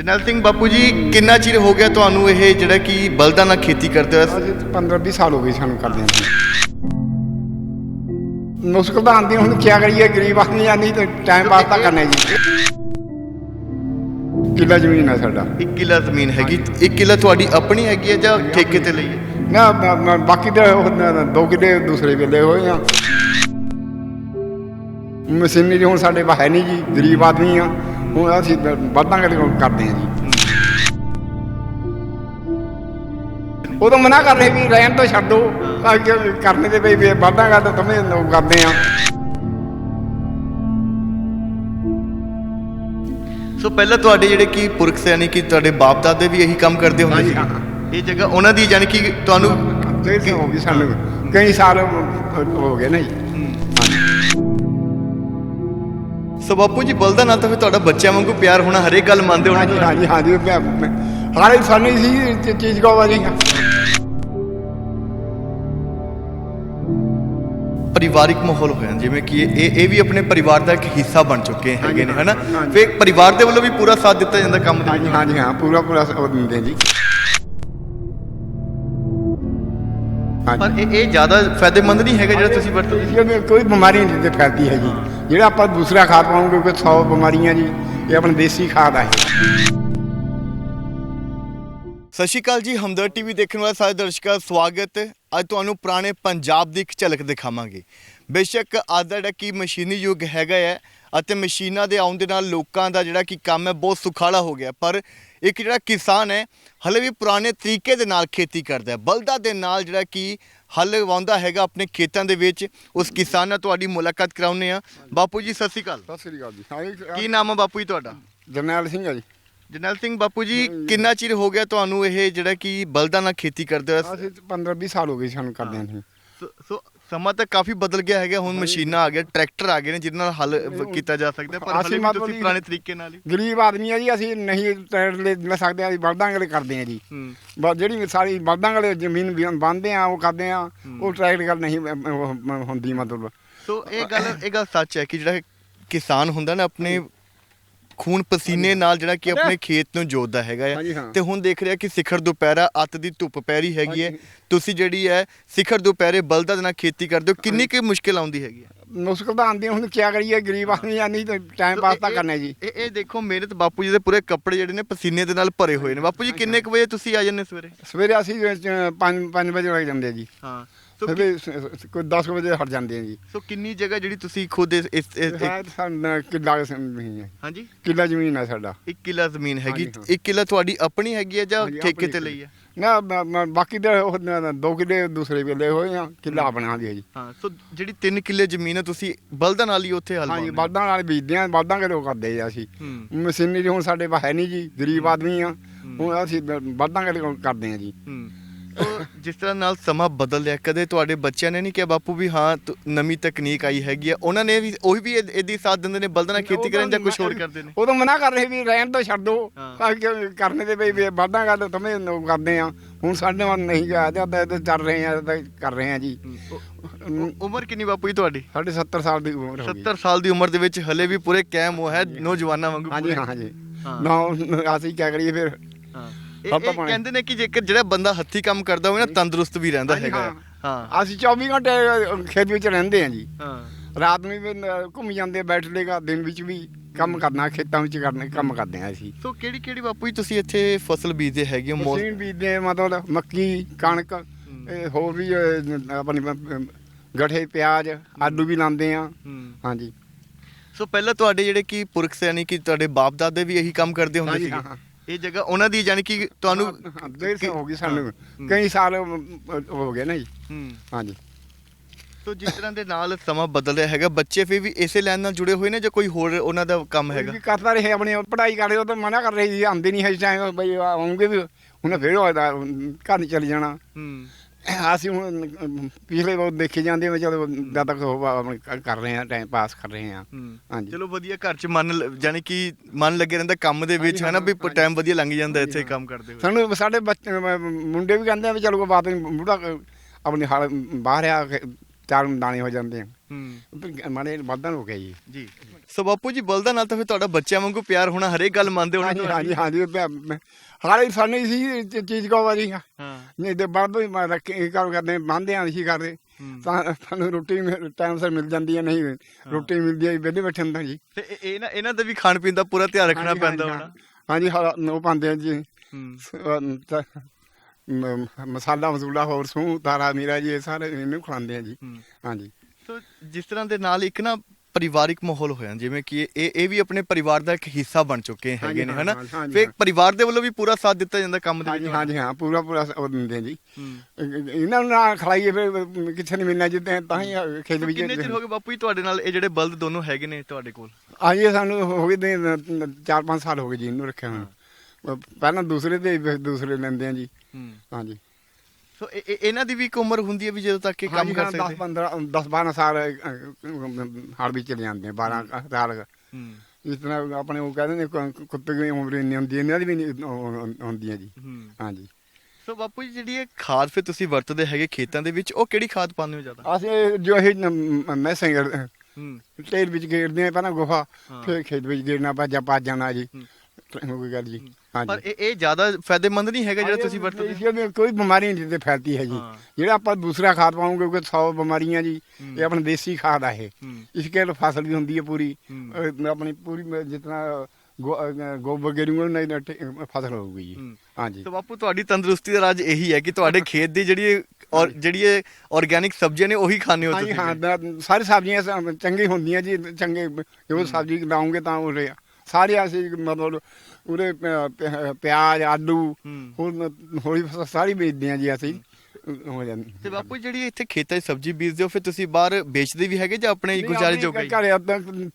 General Singh ਬਾਪੂ ਜੀ ਕਿੰਨਾ ਚਿਰ ਹੋ ਗਿਆ ਤੁਹਾਨੂੰ ਇਹ ਜਿਹੜਾ ਕਿ ਬਲਦਾਂ ਨਾਲ ਖੇਤੀ ਕਰਦੇ ਹੋਏ? ਅਸੀਂ 15 20 ਸਾਲ ਹੋ ਗਏ ਸਾਨੂੰ ਕਰਦੇ ਹਾਂ ਮੁਸ਼ਕਲ ਤਾਂ ਆਉਂਦੀ ਹੁਣ ਕੀ ਕਰੀਏ ਗਰੀਬ ਆਦਮੀ ਆ ਨਹੀਂ ਤੇ ਟਾਈਮ ਪਾਸ ਤਾਂ ਕਰਨਾ ਜੀ। ਕਿੱਲਾ ਜ਼ਮੀਨ ਹੈ ਸਾਡਾ। 1 ਕਿੱਲਾ ਜ਼ਮੀਨ ਹੈਗੀ। 1 ਕਿੱਲਾ ਤੁਹਾਡੀ ਆਪਣੀ ਹੈਗੀ ਹੈ ਜਾਂ ਠੇਕੇ ਤੇ ਲਈ ਹੈ? ਨਾ ਬਾਕੀ ਤੇ ਦੋ ਕਿੱਲੇ ਦੂਸਰੇ ਵੇਲੇ ਹੋਏ ਆ। ਮਸ਼ੀਨਰੀ ਹੁਣ ਸਾਡੇ ਕੋਲ ਹੈ ਨਹੀਂ ਜੀ ਗਰੀਬ ਆਦਮੀ ਆ। ਹੁਣ ਅਸੀਂ ਵੱਧਾਂਗੇ ਤੇ ਕਰਦੇ ਆ ਜੀ। ਉਦੋਂ ਮਨਾ ਕਰ ਰਹੇ ਵੀ ਰਹਿਣ ਤੋਂ ਛੱਡੋ ਕਰਨੇ ਦੇ ਵੀ ਵੀ ਵੱਧਾਂਗਾ ਤਾਂ ਤੁਮੇ ਕਰਦੇ ਆ। ਸੋ ਪਹਿਲਾਂ ਤੁਹਾਡੇ ਜਿਹੜੇ ਕਿ ਪੁਰਖ ਸੇ ਯਾਨੀ ਕਿ ਤੁਹਾਡੇ ਬਾਪ ਦਾਦੇ ਵੀ ਇਹੀ ਕੰਮ ਕਰਦੇ ਹੁੰਦੇ ਸੀ? ਹਾਂ। ਇਹ ਜਗ੍ਹਾ ਉਹਨਾਂ ਦੀ ਯਾਨੀ ਕਿ ਤੁਹਾਨੂੰ ਦੇਰ ਸੇ ਹੋ ਗਈ ਸਾਨੂੰ ਕਈ ਸਾਲ ਹੋ ਗਏ ਨਾ ਜੀ। ਸੋ ਬਾਪੂ ਜੀ ਬਲਦਾਂ ਨਾਲ ਤਾਂ ਫਿਰ ਤੁਹਾਡਾ ਬੱਚਿਆਂ ਵਾਂਗੂ ਪਿਆਰ ਹੋਣਾ ਹਰੇਕ ਗੱਲ ਮੰਨਦੇ ਹਾਂਜੀ ਹੋਣੇ ਹਾਂਜੀ ਹਾਂਜੀ ਮੈਂ- ਮੈਂ- ਹਰ ਇਨਸਾਨ ਹੀ ਸੀ ਚੀਜ਼ ਕੋ ਵਾਲੀ ਪਰਿਵਾਰਿਕ ਮਾਹੌਲ ਹੋਇਆ ਜਿਵੇਂ ਕਿ ਇਹ ਇਹ- ਇਹ ਵੀ ਆਪਣੇ ਪਰਿਵਾਰ ਦਾ ਇੱਕ ਹਿੱਸਾ ਬਣ ਚੁੱਕੇ ਹੈਗੇ ਨੇ ਹਨਾ? ਹਾਂਜੀ। ਫਿਰ ਪਰਿਵਾਰ ਦੇ ਵੱਲੋਂ ਵੀ ਪੂਰਾ ਸਾਥ ਦਿੱਤਾ ਜਾਂਦਾ ਕੰਮ ਦੇ ਹਾਂਜੀ ਵਿੱਚ? ਹਾਂਜੀ ਹਾਂ ਪੂਰਾ ਪੂਰਾ ਉਹ ਦਿੰਦੇ ਜੀ। ਪਰ ਹਾਂਜੀ ਇਹ ਇਹ ਜ਼ਿਆਦਾ ਫਾਇਦੇਮੰਦ ਨਹੀਂ ਹੈਗਾ ਜਿਹੜਾ ਤੁਸੀਂ ਵਰਤੋ ਕੋਈ ਬਿਮਾਰੀ ਨਹੀਂ ਤੇ ਫੈਲਦੀ ਹੈ ਜੀ ਜਿਹੜਾ ਆਪਾਂ ਦੂਸਰਾ ਖਾਦ ਪਾਉਂਗੇ ਕੋਈ 100 ਬਿਮਾਰੀਆਂ ਜੀ, ਇਹ ਆਪਣਾ ਦੇਸੀ ਖਾਦ ਆ ਇਹ। ਸਤਿ ਸ਼੍ਰੀ ਅਕਾਲ ਜੀ ਹਮਦਰ ਟੀਵੀ ਦੇਖਣ ਵਾਲੇ ਸਾਰੇ ਦਰਸ਼ਕਾਂ ਦਾ ਸਵਾਗਤ। ਹੈ ਅੱਜ ਤੁਹਾਨੂੰ ਪੁਰਾਣੇ ਪੰਜਾਬ ਦੀ ਇੱਕ ਝਲਕ ਦਿਖਾਵਾਂਗੇ। ਬੇਸ਼ੱਕ ਅੱਜ ਦਾ ਜਿਹੜਾ ਕੀ ਮਸ਼ੀਨੀ ਯੁੱਗ ਹੈਗਾ ਹੈ ਅਤੇ ਮਸ਼ੀਨਾਂ ਦੇ ਆਉਣ ਦੇ ਨਾਲ ਲੋਕਾਂ ਦਾ ਜਿਹੜਾ ਕੀ ਕੰਮ ਹੈ ਬਹੁਤ ਸੁਖਾਲਾ ਹੋ ਗਿਆ। ਪਰ ਇੱਕ ਜਿਹੜਾ ਕਿਸਾਨ ਹੈ ਹਲੇ ਵੀ ਪੁਰਾਣੇ ਤਰੀਕੇ ਦੇ ਨਾਲ ਖੇਤੀ ਕਰਦਾ ਹੈ। ਬਲਦਾਂ ਦੇ ਨਾਲ ਜਿਹੜਾ ਕੀ ਹਲ ਵਾਉਂਦਾ ਹੈਗਾ ਆਪਣੇ ਖੇਤਾਂ ਦੇ ਵਿੱਚ। ਉਸ ਕਿਸਾਨ ਨਾਲ ਤੁਹਾਡੀ ਮੁਲਾਕਾਤ ਕਰਾਉਂਦੇ ਆ ਬਾਪੂ ਜੀ ਸਤਿ ਸ਼੍ਰੀ ਅਕਾਲ। ਸਤਿ ਸ੍ਰੀ ਅਕਾਲ ਜੀ। ਕੀ ਨਾਮ ਹੈ ਬਾਪੂ ਜੀ ਤੁਹਾਡਾ? ਜਰਨੈਲ ਸਿੰਘ ਆ ਜੀ। ਜਰਨੈਲ ਸਿੰਘ ਬਾਪੂ ਜੀ ਕਿੰਨਾ ਚਿਰ ਹੋ ਗਿਆ ਤੁਹਾਨੂੰ ਇਹ ਜਿਹੜਾ ਕਿ ਬਲਦਾਂ ਨਾਲ ਖੇਤੀ ਕਰਦੇ ਹੋਏ? ਅਸੀਂ 15 20 ਸਾਲ ਹੋ ਗਏ ਸਾਨੂੰ ਕਰਦੇ ਹਾਂ ਸੋ ਸਮਾਂ ਤਾਂ ਕਾਫੀ ਬਦਲ ਗਿਆ ਹੈਗਾ ਹੁਣ ਮਸ਼ੀਨਾਂ ਆ ਗਈਆਂ ਟਰੈਕਟਰ ਆ ਗਏ ਨੇ ਜਿਹਦੇ ਨਾਲ ਹਲ ਕੀਤਾ ਜਾ ਸਕਦਾ ਪਰ ਅਸੀਂ ਹਲੇ ਵੀ ਤੁਸੀਂ ਪੁਰਾਣੇ ਤਰੀਕੇ ਨਾਲ ਹੀ ਗਰੀਬ ਆਦਮੀ ਆ ਜੀ ਅਸੀਂ ਨਹੀਂ ਟਰੈਕਟਰ ਲੈ ਸਕਦੇ ਆ ਬਲਦਾਂ ਗਲੇ ਕਰਦੇ ਆ ਜੀ। ਬਸ ਜਿਹੜੀ ਸਾਰੀ ਬਲਦਾਂ ਗਲੇ ਜ਼ਮੀਨ ਬੰਦੇ ਆ ਉਹ ਕਰਦੇ ਆ ਉਹ ਟਰੈਕਟਰ ਗੱਲ ਨਹੀਂ ਹੁੰਦੀ ਮਤਲਬ। ਸੋ ਇਹ ਗੱਲ ਇਹ ਗੱਲ ਸੱਚ ਹੈ ਕਿ ਜਿਹੜਾ ਕਿਸਾਨ ਹੁੰਦਾ ਨਾ ਆਪਣੇ ਖੂਨ ਪਸੀਨੇ ਨਾਲ ਜਿਹੜਾ ਕਿ ਆਪਣੇ ਖੇਤ ਨੂੰ ਜੋਤਦਾ ਹੈਗਾ ਹਾਂਜੀ, ਹੈ। ਹਾਂ। ਤੇ ਹੁਣ ਦੇਖ ਰਿਹਾ ਕਿ ਸਿਖਰ ਦੁਪਹਿਰਾ ਅੱਤ ਦੀ ਧੁੱਪ ਪੈ ਰਹੀ ਹੈਗੀ ਹੈ। ਤੁਸੀਂ ਜਿਹੜੀ ਹੈ ਸਿਖਰ ਦੁਪਹਿਰੇ ਬਲਦਾਂ ਦੇ ਨਾਲ ਖੇਤੀ ਕਰਦੇ ਹੋ। ਕਿੰਨੀ ਕੁ ਮੁਸ਼ਕਿਲ ਆਉਂਦੀ ਹੈਗੀ ਹੈ? ਮੁਸ਼ਕਲ ਤਾਂ ਆਉਂਦੀ ਹੁਣ ਕੀ ਕਰੀਏ ਗਰੀਬ ਆਦਮੀ ਆ ਨਹੀਂ ਤੇ ਟਾਈਮ ਪਾਸ ਤਾਂ ਕਰਨਾ ਜੀ। ਇਹ ਇਹ ਦੇਖੋ ਮੇਰੇ ਤੇ ਬਾਪੂ ਜੀ ਦੇ ਪੂਰੇ ਕੱਪੜੇ ਜਿਹੜੇ ਨੇ ਪਸੀਨੇ ਦੇ ਨਾਲ ਭਰੇ ਹੋਏ ਨੇ। ਬਾਪੂ ਜੀ ਕਿੰਨੇ ਕੁ ਵਜੇ ਤੁਸੀਂ ਆ ਜਾਂਦੇ ਸਵੇਰੇ? ਸਵੇਰੇ ਅਸੀਂ 5 5 ਵਜੇ ਲੱਗ ਜਾਂਦੇ ਆ ਜੀ। ਹਾਂ। ਸੋ ਫਿਰ ਕੋਈ 10 ਵਜੇ ਹਟ ਜਾਂਦੇ ਆ ਜੀ। ਸੋ ਕਿੰਨੀ ਜਗ੍ਹਾ ਜਿਹੜੀ ਤੁਸੀਂ ਖੁਦ ਇਸ ਇਸ- ਇੱਕ- ਸਾਡਾ ਕਿੱਲਾ ਜ਼ਮੀਨ ਹੈ। ਹਾਂਜੀ? ਕਿੱਲਾ ਜ਼ਮੀਨ ਹੈ ਸਾਡਾ। 1 ਕਿੱਲਾ ਜ਼ਮੀਨ ਹੈਗੀ। ਹਾਂਜੀ, ਹਾਂ। 1 ਕਿੱਲਾ ਤੁਹਾਡੀ ਆਪਣੀ ਹੈਗੀ ਹੈ ਜਾਂ ਹਾਂਜੀ, ਠੇਕੇ ਆਪਣੀ ਤੇ ਲਈ ਹੈ? ਨਾ ਬ- ਬ- ਬਾਕੀ ਦੇ ਉਹ ਨ- ਦੋ ਕਿੱਲੇ ਦੂਸਰੇ ਵੇਲੇ ਹੋਏ ਆ। ਕਿੱਲਾ ਆਪਣਾ ਦੀ ਹੈ ਜੀ। ਹਾਂ ਸੋ ਜਿਹੜੀ 3 ਕਿੱਲੇ ਜ਼ਮੀਨ ਹੈ ਤੁਸੀਂ ਬਲਦਾਂ ਨਾਲ ਹੀ ਉੱਥੇ ਹਲ ਹਾਂਜੀ। ਬਲਦਾਂ ਨਾਲ ਬੀਜਦੇ ਆ ਬਲਦਾਂ ਕੇ ਲੋਕ ਕਰਦੇ ਆ ਅਸੀਂ। ਹੂੰ। ਮਸ਼ੀਨਰੀ ਹੁਣ ਸਾਡੇ ਕੋਲ ਹੈ ਨਹੀਂ ਜੀ ਗਰੀਬ ਆਦਮੀ ਆ। ਹੁਣ ਅਸੀਂ ਬਲਦਾਂ ਕੇ ਲੋਕ ਕਰਦੇ ਆ ਜੀ। ਹੂੰ। ਜਿਸ ਤਰ੍ਹਾਂ ਨਾਲ ਸਮਾਂ ਬਦਲ ਰਿਹਾ ਕਦੇ ਤੁਹਾਡੇ ਬੱਚਿਆਂ ਨੇ ਨਹੀਂ ਕਿਹਾ ਬਾਪੂ ਵੀ ਹਾਂ ਤੁ- ਨਵੀਂ ਤਕਨੀਕ ਆਈ ਹੈਗੀ ਆ। ਉਹਨਾਂ ਨੇ ਵੀ ਉਹੀ ਵੀ ਇਹ- ਇਹਦੀ ਸਾਥ ਦਿੰਦੇ ਨੇ ਬਲਦਾਂ ਨਾਲ ਖੇਤੀ ਕਰਨ ਜਾਂ ਕੁਝ ਹੋਰ ਕਰਦੇ ਨੇ। ਉਦੋਂ ਮਨਾ ਕਰ ਰਹੇ ਵੀ ਰਹਿਣ ਤੋਂ ਛੱਡੋ ਹਾਂ। ਅੱਗੇ ਕਰਨੇ ਦੇ ਵੀ ਬਲਦਾਂ ਗੱਲ ਤੁਮੇ ਕਰਦੇ ਆ। ਹੁਣ ਸਾਡੇ ਵੱਲ ਨਹੀਂ ਗਿਆ ਤੇ ਚੱਲ ਰਹੇ ਆ ਤੇ ਕਰ ਰਹੇ ਆ ਜੀ। ਉ- ਉਮਰ ਕਿੰਨੀ ਬਾਪੂ ਜੀ ਤੁਹਾਡੀ? ਸਾਡੇ 70 ਸਾਲ ਦੀ ਉਮਰ ਹੋ ਗਈ। 70 ਸਾਲ ਦੀ ਉਮਰ ਦੇ ਵਿੱਚ ਹਲੇ ਵੀ ਪੂਰੇ ਕਾਇਮ ਹੋ ਹੈ ਨੌਜਵਾਨਾਂ ਵਾਂਗੂ ਹਾਂਜੀ ਪੂਰੇ। ਹਾਂ ਹਾਂਜੀ। ਹਾਂ। ਨਾ ਅਸੀਂ ਕੀ ਕਰੀਏ ਫਿਰ? ਇਹ ਇਹ। ਕਹਿੰਦੇ ਨੇ ਕਿ ਜੇਕਰ ਜਿਹੜਾ ਬੰਦਾ ਹੱਥੀ ਕੰਮ ਕਰਦਾ ਹੋਵੇ ਨਾ ਤੰਦਰੁਸਤ ਵੀ ਰਹਿੰਦਾ ਹੈਗਾ। ਹਾਂ। ਹਾਂ। ਅਸੀਂ 24 ਘੰਟੇ ਖੇਤ ਵਿੱਚ ਰਹਿੰਦੇ ਆ ਜੀ। ਹਾਂ। ਰਾਤ ਨੂੰ ਵੀ ਘੁੰਮ ਜਾਂਦੇ ਬੈਠ ਲੇਗਾ ਦਿਨ ਵਿੱਚ ਵੀ ਕੰਮ ਕਰਨਾ ਖੇਤਾਂ ਵਿੱਚ ਕਰਨੇ ਕੰਮ ਕਰਦੇ ਆ ਅਸੀਂ। ਸੋ ਕਿਹੜੀ ਕਿਹੜੀ ਬਾਪੂ ਜੀ ਤੁਸੀਂ ਇੱਥੇ ਫਸਲ ਬੀਜਦੇ ਹੈਗੇ ਹੋ? ਮੌ- ਮਸ਼ੀਨ ਬੀਜਦੇ ਮਤਲਬ ਮੱਕੀ ਕਣਕ ਇਹ ਹੋਰ ਵੀ ਆਪਣੀ ਗਠੇ ਪਿਆਜ਼ ਆਲੂ ਵੀ ਲਾਉਂਦੇ ਆ ਹੂੰ। ਹਾਂਜੀ। ਸੋ ਪਹਿਲਾਂ ਤੁਹਾਡੇ ਜਿਹੜੇ ਕਿ ਪੁਰਖ ਸੇ ਯਾਨੀ ਕਿ ਤੁਹਾਡੇ ਬਾਪ ਦਾਦੇ ਵੀ ਇਹੀ ਕੰਮ ਕਰਦੇ ਹੁੰਦੇ ਹਾਂ, ਹਾਂ। ਇਹ ਜਗ੍ਹਾ ਉਹਨਾਂ ਦੀ ਯਾਨੀ ਕਿ ਤੁਹਾਨੂੰ ਹਾਂ, ਦੇਰ ਸੇ ਹੋ ਗਈ ਸਾਨੂੰ। ਕਈ ਸਾਲ ਹੋ ਗਏ ਨਾ ਜੀ। ਹਾਂਜੀ। ਸੋ ਜਿਸ ਤਰ੍ਹਾਂ ਦੇ ਨਾਲ ਸਮਾਂ ਬਦਲ ਰਿਹਾ ਹੈਗਾ ਬੱਚੇ ਫਿਰ ਵੀ ਇਸੇ ਲਾਈਨ ਨਾਲ ਜੁੜੇ ਹੋਏ ਨੇ ਜਾਂ ਕੋਈ ਹੋਰ ਉਹਨਾਂ ਦਾ ਕੰਮ ਹੈਗਾ? ਵੀ ਕਰਦਾ ਰਹੇ ਆਪਣੀ ਪੜ੍ਹਾਈ ਕਰ ਰਹੇ ਉਹ ਤਾਂ ਮਨਾ ਕਰ ਰਹੀ ਸੀ ਆਉਂਦੇ ਨਹੀਂ ਹੈ ਟਾਈਮ ਬਈ ਆਉਂਗੇ ਵੀ ਹੁਣ ਫੇਰ ਘਰ ਚਲੇ ਜਾਣਾ। ਹੂੰ। ਅਸੀਂ ਹੁਣ ਪਿਛਲੇ ਬਹੁਤ ਦੇਖੇ ਜਾਂਦੇ ਆ ਚਲੋ ਜਦ ਤੱਕ ਕ- ਕਰ ਰਹੇ ਆ ਟਾਈਮ ਪਾਸ ਕਰ ਰਹੇ ਆ। ਹੂੰ। ਹਾਂਜੀ। ਚਲੋ ਵਧੀਆ ਘਰ 'ਚ ਮਨ ਯਾਨੀ ਕਿ ਮਨ ਲੱਗੇ ਰਹਿੰਦਾ ਕੰਮ ਦੇ ਵਿੱਚ ਹੈ ਨਾ ਵੀ। ਟਾਈਮ ਵਧੀਆ ਲੰਘ ਜਾਂਦਾ ਇੱਥੇ ਕੰਮ ਕਰਦੇ ਹੋਏ। ਸਾਨੂੰ ਸਾਡੇ ਬੱਚੇ ਮ- ਮੁੰਡੇ ਵੀ ਕਹਿੰਦੇ ਆ ਵੀ ਚਲੋ ਬਾਤ ਨਹੀਂ ਬੁੜਾ ਆਪਣੀ ਹਾਲ ਬਾਹਰ ਆ ਕੇ ਚਾਰ ਦਾਣੇ ਹੋ ਜਾਂਦੇ ਆ। ਹੂੰ। ਮਾੜੇ ਵਾਧਾ ਹੋ ਗਿਆ ਜੀ। ਜੀ। ਸੋ ਬਾਪੂ ਜੀ ਬਲਦਾਂ ਨਾਲ ਤਾਂ ਫਿਰ ਤੁਹਾਡਾ ਬੱਚਿਆਂ ਵਾਂਗੂ ਪਿਆਰ ਹੋਣਾ ਹਰੇਕ ਗੱਲ ਮੰਨਦੇ ਹੋਣੇ ਹਾਂਜੀ। ਹਾਂਜੀ ਹਾਂਜੀ ਹਾਲੇ ਸਾਨੂੰ ਸੀ ਚੀਜ਼ ਕੋ ਵਾਰੀ ਹਾਂ। ਨਹੀਂ ਤੇ ਬਾਅਦ ਵਿੱਚ ਮੈਂ ਰੱਖੇ ਇਹ ਕੰਮ ਕਰਦੇ ਬੰਦੇ ਆਂ ਸੀ ਕਰਦੇ ਹੂੰ। ਤਾਂ ਸਾਨੂੰ ਰੋਟੀ ਟਾਈਮ ਸਿਰ ਮਿਲ ਜਾਂਦੀ ਹੈ ਨਹੀਂ ਰੋਟੀ ਮਿਲਦੀ ਹੈ ਵਿਹਲੇ ਬੈਠੇ ਹੁੰਦਾ ਜੀ। ਤੇ ਇਹ- ਇਹਨਾਂ ਦਾ ਵੀ ਖਾਣ ਪੀਣ ਦਾ ਪੂਰਾ ਧਿਆਨ ਰੱਖਣਾ ਹਾਂਜੀ, ਪੈਂਦਾ ਹਾਂਜੀ, ਹੋਣਾ। ਹਾਂਜੀ ਹਾਂ ਨੋ ਪਾਉਂਦੇ ਆ ਜੀ। ਹੂੰ। ਅਹ ਤਾਂ ਮ- ਮਸਾਲਾ ਮਸੂਲਾ ਹੋਰ ਸੂ ਤਾਰਾ ਮੀਰਾ ਜੀ ਇਹ ਸਾਰੇ ਇਹਨੂੰ ਖਵਾਉਂਦੇ ਆ ਜੀ। ਹਾਂਜੀ। ਸੋ ਜਿਸ ਤਰ੍ਹਾਂ ਦੇ ਨਾਲ ਇੱਕ ਨਾ ਪਰਿਵਾਰਿਕ ਮਾਹੌਲ ਹੋਇਆ ਜਿਵੇਂ ਕਿ ਇਹ ਇਹ ਵੀ ਆਪਣੇ ਪਰਿਵਾਰ ਦਾ ਇੱਕ ਹਿੱਸਾ ਬਣ ਚੁੱਕੇ ਹੈਗੇ ਨੇ ਹਨਾ? ਫਿਰ। ਪਰਿਵਾਰ ਦੇ ਵੱਲੋਂ ਵੀ ਪੂਰਾ ਸਾਥ ਦਿੱਤਾ ਜਾਂਦਾ ਕੰਮ ਦੇ ਵਿੱਚ? ਹਾਂਜੀ ਹਾਂ ਪੂਰਾ ਪੂਰਾ ਉਹ ਦਿੰਦੇ ਆ ਜੀ। ਇਹਨਾਂ ਨੂੰ ਨਾ ਖਲਾਈਏ ਫਿਰ ਕਿੱਥੇ ਨਹੀਂ ਮਿਲਣਾ ਜਿੱਦਾਂ ਤਾਂ ਹੀ ਖੇਤ ਵਿੱਚ ਕਿੰਨੇ ਚਿਰ ਹੋ ਗਏ ਬਾਪੂ ਜੀ ਤੁਹਾਡੇ ਨਾਲ ਇਹ ਜਿਹੜੇ ਬਲਦ ਦੋਨੋਂ ਹੈਗੇ ਨੇ ਤੁਹਾਡੇ ਕੋਲ? ਆਈਏ ਸਾਨੂੰ ਹੋ ਗਏ ਨੇ 4-5 ਸਾਲ ਹੋ ਗਏ ਜੀ ਇਹਨੂੰ ਰੱਖਿਆ ਹੋਇਆ। ਪਹਿਲਾਂ ਦੂਸਰੇ ਤੇ ਫਿਰ ਦੂਸਰੇ ਲੈਂਦੇ ਆ ਜੀ। ਹੂੰ। ਹਾਂਜੀ। ਸੋ ਇਹ- ਇਹ- ਇਹਨਾਂ ਦੀ ਵੀ ਇੱਕ ਉਮਰ ਹੁੰਦੀ ਹੈ ਵੀ ਜਦੋਂ ਤੱਕ ਇਹ ਕੰਮ ਕਰ 10 ਸਕਦੇ? 15 10 12 ਸਾਲ ਹਾਲ ਵੀ ਚਲੇ ਜਾਂਦੇ ਆ 12 ਸਾਲ। ਹੂੰ। ਇਸ ਤਰ੍ਹਾਂ ਆਪਣੇ ਉਹ ਕਹਿੰਦੇ ਨੇ ਕੁ- ਕੁੱਤੇ ਦੀ ਉਮਰ ਇੰਨੀ ਹੁੰਦੀ ਹੈ ਇਹਨਾਂ ਦੀ ਵੀ ਨਹੀਂ ਹੁੰਦੀ ਹੈ ਜੀ। ਹੂੰ। ਹਾਂਜੀ। ਸੋ ਬਾਪੂ ਜੀ ਜਿਹੜੀ ਇਹ ਖਾਦ ਫਿਰ ਤੁਸੀਂ ਵਰਤਦੇ ਹੈਗੇ ਖੇਤਾਂ ਦੇ ਵਿੱਚ ਉਹ ਕਿਹੜੀ ਖਾਦ ਪਾਉਂਦੇ ਹੋ ਜ਼ਿਆਦਾ? ਅਸੀਂ ਜੋ ਇਹ ਮੈਸਾਂ ਹੂੰ। ਤੇਲ ਵਿੱਚ ਗੇੜਦੇ ਆ ਪਹਿਲਾਂ ਗੁਫਾ ਹਾਂ। ਫਿਰ ਖੇਤ ਵਿੱਚ ਗੇੜਨਾ ਪਾਜਾ ਪਾ ਜਾਣਾ ਜੀ। ਹੂੰ। ਕੋਈ ਗੱਲ ਜੀ। ਪਰ ਇਹ ਇਹ ਜ਼ਿਆਦਾ ਫਾਇਦੇਮੰਦ ਨਹੀਂ ਹੈਗਾ ਜਿਹੜਾ ਤੁਸੀਂ ਵਰਤਦੇ ਹੋ? ਇਹਦੇ ਕੋਈ ਬਿਮਾਰੀ ਨਹੀਂ ਤੇ ਫੈਲਦੀ ਹੈ। ਜੀ ਜਿਹੜਾ ਆਪਾਂ ਦੂਸਰਾ ਖਾਦ ਪਾਉਂਗੇ ਕਿਉਂਕਿ 100 ਬਿਮਾਰੀਆਂ ਜੀ। ਇਹ ਆਪਣਾ ਦੇਸੀ ਖਾਦ ਆ ਇਹ। ਇਸ ਕੇ ਫਸਲ ਵੀ ਹੁੰਦੀ ਹੈ ਪੂਰੀ। ਆਪਣੀ ਪੂਰੀ ਮ- ਗੋ- ਅਹ ਗੋਬਰ ਗੇਰੂ ਫਸਲ ਹੋਊਗੀ ਜੀ। ਹਾਂਜੀ। ਤਾਂ ਬਾਪੂ ਤੁਹਾਡੀ ਤੰਦਰੁਸਤੀ ਦਾ ਰਾਜ ਇਹੀ ਹੈ ਕਿ ਤੁਹਾਡੇ ਖੇਤ ਦੀ ਜਿਹੜੀ ਔਰ ਜਿਹੜੀ ਇਹ ਆਰਗੈਨਿਕ ਸਬਜ਼ੀਆਂ ਨੇ ਉਹੀ ਖਾਣੇ ਹੋ ਹਾਂ ਦਾ- ਸਾਰੀ ਸਬਜ਼ੀਆਂ ਸ- ਚੰਗੀ ਹੁੰਦੀਆਂ ਜੀ ਚੰਗੇ ਜੋ ਸਬਜ਼ੀ ਲਾਉਂਗੇ ਤਾਂ ਉਹ ਸਾਰੇ ਅਸੀਂ ਮਤਲਬ ਉਹਦੇ ਪਿਆਜ਼ ਆਲੂ ਹੋਰ ਹੋਈ ਸਾਰੀ ਵੇਚਦੇ ਆ ਜੀ ਅਸੀਂ। ਹੋ। ਜਾਂਦੀ। ਤੇ ਬਾਪੂ ਜਿਹੜੀ ਇੱਥੇ ਖੇਤਾਂ 'ਚ ਸਬਜ਼ੀ ਬੀਜਦੇ ਹੋ ਫਿਰ ਤੁਸੀਂ ਬਾਹਰ ਵੇਚਦੇ ਵੀ ਹੈਗੇ ਜਾਂ ਆਪਣੇ ਗੁਜ਼ਾਰੇ ਜੋਗੇ ਹੀ? ਘਰੇ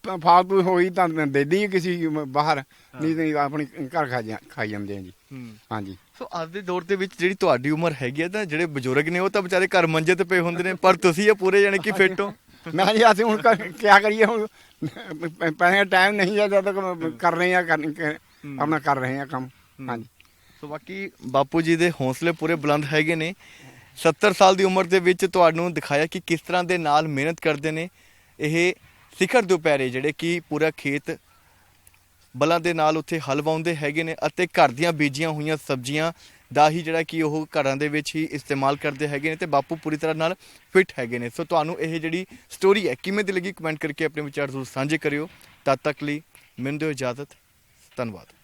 ਤਾਂ ਫਾਲਤੂ ਹੋਈ ਤਾਂ ਦੇ ਦੀ ਕਿਸੇ ਬਾਹਰ। ਨਹੀਂ ਨਹੀਂ ਆਪਣੀ ਘਰ ਖਾ ਜਾਂ ਖਾਈ ਜਾਂਦੇ ਆ ਜੀ। ਹੂੰ। ਹਾਂਜੀ। ਸੋ ਅੱਜ ਦੇ ਦੌਰ ਦੇ ਵਿੱਚ ਜਿਹੜੀ ਤੁਹਾਡੀ ਉਮਰ ਹੈਗੀ ਆ ਤਾਂ ਜਿਹੜੇ ਬਜ਼ੁਰਗ ਨੇ ਉਹ ਤਾਂ ਵਿਚਾਰੇ ਘਰ ਮੰਜੇ ਤੇ ਪਏ ਹੁੰਦੇ ਨੇ ਪਰ ਤੁਸੀਂ ਇਹ ਪੂਰੇ ਜਾਣੀ ਕਿ ਫਿੱਟ ਹੋ। ਮੈਂ ਜੀ ਅਸੀਂ ਹੁਣ ਕੀ ਕਰੀਏ ਹੁਣ? ਪੈਸੇ ਟਾਈਮ ਨਹੀਂ ਹੈ ਜਦ ਤੱਕ ਕਰ ਰਹੇ ਆ ਕਰਨ- ਆਪਣਾ ਕਰ ਰਹੇ ਆ ਕੰਮ। ਹਾਂਜੀ। ਸੋ ਬਾਕੀ ਬਾਪੂ ਜੀ ਦੇ ਹੌਸਲੇ ਪੂਰੇ ਬੁਲੰਦ ਹੈਗੇ ਨੇ। 70 ਸਾਲ ਦੀ ਉਮਰ ਦੇ ਵਿੱਚ ਤੁਹਾਨੂੰ ਦਿਖਾਇਆ ਕਿ ਕਿਸ ਤਰ੍ਹਾਂ ਦੇ ਨਾਲ ਮਿਹਨਤ ਕਰਦੇ ਨੇ। ਇਹ ਸਿਖਰ ਦੁਪਹਿਰੇ ਜਿਹੜੇ ਕਿ ਪੂਰਾ ਖੇਤ ਬਲਾਂ ਦੇ ਨਾਲ ਉੱਥੇ ਹਲ ਵਾਉਂਦੇ ਹੈਗੇ ਨੇ ਅਤੇ ਘਰ ਦੀਆਂ ਬੀਜੀਆਂ ਹੋਈਆਂ ਸਬਜ਼ੀਆਂ ਦਾ ਹੀ ਜਿਹੜਾ ਕਿ ਉਹ ਘਰਾਂ ਦੇ ਵਿੱਚ ਹੀ ਇਸਤੇਮਾਲ ਕਰਦੇ ਹੈਗੇ ਨੇ ਤੇ ਬਾਪੂ ਪੂਰੀ ਤਰ੍ਹਾਂ ਨਾਲ ਫਿੱਟ ਹੈਗੇ ਨੇ। ਸੋ ਤੁਹਾਨੂੰ ਇਹ ਜਿਹੜੀ ਸਟੋਰੀ ਹੈ ਕਿਵੇਂ ਦੀ ਲੱਗੀ? ਕਮੈਂਟ ਕਰਕੇ ਆਪਣੇ ਵਿਚਾਰ ਜ਼ਰੂਰ ਸਾਂਝੇ ਕਰਿਓ। ਤਦ ਤੱਕ ਲਈ ਮੈਨੂੰ ਦਿਓ ਇਜਾਜ਼ਤ। ਧੰਨਵਾਦ